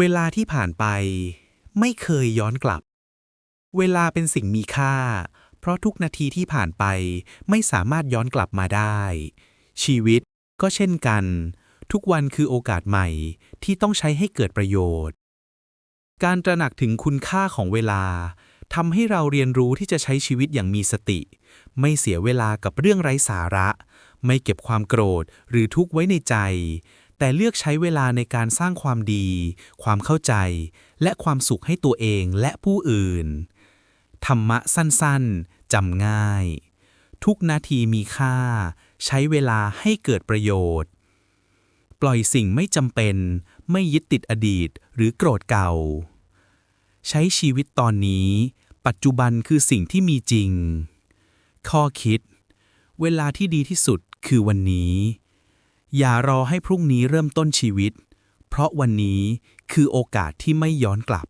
เวลาที่ผ่านไป ไม่เคยย้อนกลับ เวลาเป็นสิ่งมีค่า เพราะทุกนาทีที่ผ่านไปไม่สามารถย้อนกลับมาได้ ชีวิตก็เช่นกัน ทุกวันคือโอกาสใหม่ที่ต้องใช้ให้เกิดประโยชน์ การตระหนักถึงคุณค่าของเวลาทำให้เราเรียนรู้ที่จะใช้ชีวิตอย่างมีสติ ไม่เสียเวลากับเรื่องไร้สาระ ไม่เก็บความโกรธหรือทุกข์ไว้ในใจ แต่เลือกใช้เวลาในการสร้างความดี ความเข้าใจ และความสุขให้ตัวเองและผู้อื่น ธรรมะสั้นๆจำง่าย ทุกนาทีมีค่า ใช้เวลาให้เกิดประโยชน์ ปล่อยสิ่งไม่จำเป็น ไม่ยึดติดอดีตหรือโกรธเก่า ใช้ชีวิตตอนนี้ ปัจจุบันคือสิ่งที่มีจริง ข้อคิด เวลาที่ดีที่สุดคือวันนี้ อย่ารอให้พรุ่งนี้เริ่มต้นชีวิต เพราะวันนี้คือโอกาสที่ไม่ย้อนกลับ